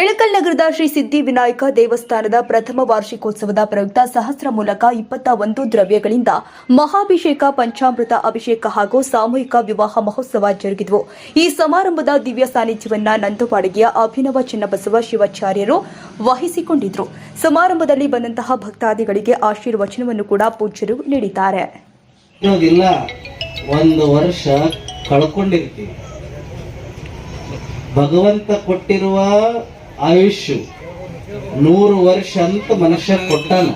ಇಳಕಲ್ ನಗರದ ಶ್ರೀ ಸಿದ್ಧಿ ವಿನಾಯಕ ದೇವಸ್ಥಾನದ ಪ್ರಥಮ ವಾರ್ಷಿಕೋತ್ಸವದ ಪ್ರಯುಕ್ತ ಸಹಸ್ರ ಮೂಲಕ ಇಪ್ಪತ್ತ ಒಂದು ದ್ರವ್ಯಗಳಿಂದ ಮಹಾಭಿಷೇಕ, ಪಂಚಾಮೃತ ಅಭಿಷೇಕ ಹಾಗೂ ಸಾಮೂಹಿಕ ವಿವಾಹ ಮಹೋತ್ಸವ ಜರುಗಿದವು. ಈ ಸಮಾರಂಭದ ದಿವ್ಯ ಸಾನ್ನಿಧ್ಯವನ್ನ ನಂದವಾಡಿಗೆಯ ಅಭಿನವ ಚಿನ್ನಬಸವ ಶಿವಾಚಾರ್ಯರು ವಹಿಸಿಕೊಂಡಿದ್ರು. ಸಮಾರಂಭದಲ್ಲಿ ಬಂದಂತಹ ಭಕ್ತಾದಿಗಳಿಗೆ ಆಶೀರ್ವಚನವನ್ನು ಕೂಡ ಪೂಜ್ಯರು ನೀಡಿದ್ದಾರೆ. ಒಂದು ವರ್ಷ ಭಗವಂತ ಕೊಟ್ಟಿರುವ ಆಯುಷ್ಯು ನೂರು ವರ್ಷ ಅಂತ ಮನುಷ್ಯ ಕೊಟ್ಟಾನ.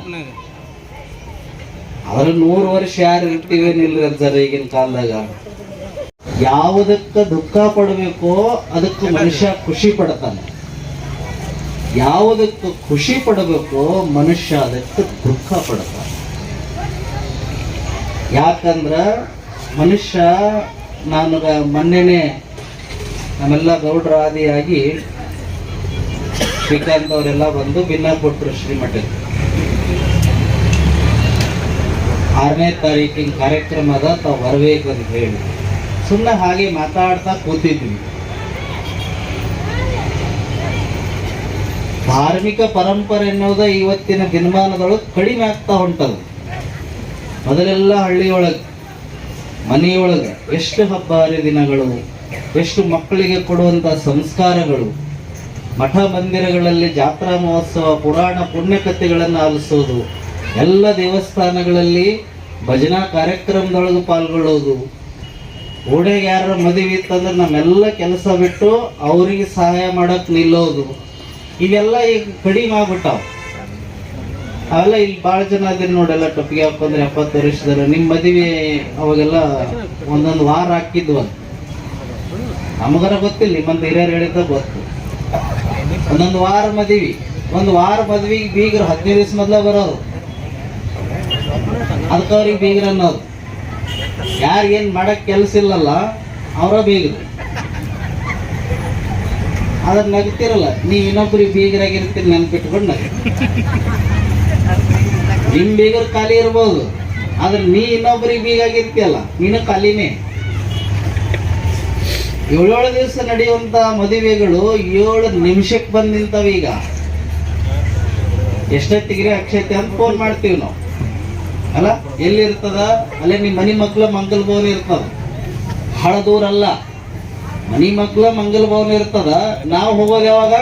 ಆದ್ರೆ ನೂರು ವರ್ಷ ಯಾರು ಇರ್ತೀವಿ ಸರ್ ಈಗಿನ ಕಾಲದಾಗ. ಯಾವುದಕ್ಕೆ ದುಃಖ ಪಡಬೇಕೋ ಅದಕ್ಕೆ ಮನುಷ್ಯ ಖುಷಿ ಪಡ್ತಾನೆ. ಯಾವುದಕ್ಕೆ ಖುಷಿ ಪಡಬೇಕೋ ಮನುಷ್ಯ ಅದಕ್ಕೆ ದುಃಖ ಪಡ್ತಾನೆ. ಯಾಕಂದ್ರ ಮನುಷ್ಯ ನಾನು ಮೊನ್ನೆನೆ ನಮ್ಮೆಲ್ಲ ಗೌಡ್ರ ಆದಿಯಾಗಿ ಶ್ರೀಕಾಂತ್ ಅವರೆಲ್ಲ ಬಂದು ಭಿನ್ನ ಕೊಟ್ಟರು ಶ್ರೀಮಠಕ್ಕೆ. ಆರನೇ ತಾರೀಕಿನ ಕಾರ್ಯಕ್ರಮದ ತಾವು ಬರಬೇಕು ಅಂತ ಹೇಳಿ. ಸುಮ್ಮನೆ ಹಾಗೆ ಮಾತಾಡ್ತಾ ಕೂತಿದ್ವಿ. ಧಾರ್ಮಿಕ ಪರಂಪರೆ ಅನ್ನೋದ ಇವತ್ತಿನ ದಿನಮಾನದೊಳಗೆ ಕಡಿಮೆ ಆಗ್ತಾ ಹೊಂಟದು. ಮೊದಲೆಲ್ಲ ಹಳ್ಳಿಯೊಳಗೆ, ಮನೆಯೊಳಗೆ ಎಷ್ಟು ಹಬ್ಬ ಹರಿದಿನಗಳು, ಎಷ್ಟು ಮಕ್ಕಳಿಗೆ ಕೊಡುವಂಥ ಸಂಸ್ಕಾರಗಳು ಮಠ ಮಂದಿರಗಳಲ್ಲಿ ಜಾತ್ರಾ ಮಹೋತ್ಸವ, ಪುರಾಣ ಪುಣ್ಯಕಥೆಗಳನ್ನು ಆಲಿಸೋದು. ಎಲ್ಲ ದೇವಸ್ಥಾನಗಳಲ್ಲಿ ಭಜನಾ ಕಾರ್ಯಕ್ರಮದೊಳಗೆ ಪಾಲ್ಗೊಳ್ಳೋದು. ಓಡೆಗೆ ಯಾರ ಮದುವೆ ಇತ್ತಂದ್ರೆ ನಮ್ಮೆಲ್ಲ ಕೆಲಸ ಬಿಟ್ಟು ಅವರಿಗೆ ಸಹಾಯ ಮಾಡಕ್ ನಿಲ್ಲೋದು. ಇವೆಲ್ಲ ಈಗ ಕಡಿಮೆ ಆಗ್ಬಿಟ್ಟಾವ. ಅವೆಲ್ಲ ಇಲ್ಲಿ ಭಾಳ ಜನ ಅದಿರಿ ನೋಡಲ್ಲ ಟೊಪ್ಪಿಗೆ ಹಾಕೊಂಡ್ರೆ ಎಪ್ಪತ್ತು ವರ್ಷದಲ್ಲಿ ನಿಮ್ಮ ಮದುವೆ ಅವಾಗೆಲ್ಲ ಒಂದೊಂದು ವಾರ ಹಾಕಿದ್ವು ನಮಗರ ಗೊತ್ತಿಲ್ಲ, ನಿಮ್ಮಂತ ಹಿರಿಯರು ಹೇಳಿದ ಗೊತ್ತು. ಒಂದೊಂದು ವಾರ ಮದುವೆ. ಒಂದು ವಾರ ಮದ್ವಿಗೆ ಬೀಗರು ಹದಿನೈದು ದಿವಸ ಮೊದಲ ಬರೋರು ಅದಕ್ಕೆ ಅವ್ರಿಗೆ ಬೀಗರು ಅನ್ನೋದು. ಯಾರಿಗೇನು ಏನು ಮಾಡಕ್ ಕೆಲಸ ಇಲ್ಲಲ್ಲ, ಅವರ ಬೀಗರು. ಅದ್ರ ನಗ್ತಿರಲ್ಲ ನೀವು ಇನ್ನೊಬ್ರಿಗೆ ಬೀಗರಾಗಿರ್ತೀರಿ ನೆನ್ಪಿಟ್ಕೊಂಡು ನಗ ನಿಮ್ ಬೀಗರು ಖಾಲಿ ಇರ್ಬೋದು, ಆದ್ರೆ ನೀ ಇನ್ನೊಬ್ರಿಗೆ ಬೀಗಾಗಿರ್ತೀಯಲ್ಲ, ನೀನು ಖಾಲಿನೇ. ಏಳೇಳು ದಿವಸ ನಡೆಯುವಂತ ಮದುವೆಗಳು ಏಳು ನಿಮಿಷಕ್ಕೆ ಬಂದ್ ನಿಂತವ ಈಗ. ಎಷ್ಟೊತ್ತಿಗೆ ಅಕ್ಷತೆ ಅಂತ ಫೋನ್ ಮಾಡ್ತೀವಿ ನಾವು. ಅಲ್ಲ, ಎಲ್ಲಿರ್ತದ? ಅಲ್ಲೇ ನಿಮ್ಮ ಮನಿ ಮಕ್ಳ ಮಂಗಲ ಭವನ ಇರ್ತದ. ಬಹಳ ದೂರ ಅಲ್ಲ. ಮನಿ ಮಕ್ಳ ಮಂಗಲ ಭವನ ಇರ್ತದ. ನಾವು ಹೋಗೋದು ಯಾವಾಗ?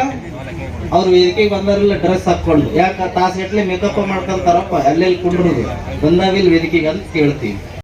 ಅವ್ರು ವೇದಿಕೆಗೆ ಬಂದಾರಲ್ಲ ಡ್ರೆಸ್ ಹಾಕೊಂಡು ಯಾಕೆ? ತಾಸು ಮೇಕಪ್ ಮಾಡ್ಕೊಂತಾರಪ್ಪ. ಅಲ್ಲೆಲ್ಲಿ ಕುಂಡ್ರದು. ಬಂದಾವಿಲ್ ವೇದಿಕೆಗೆ ಅಂತ ಕೇಳ್ತೀವಿ.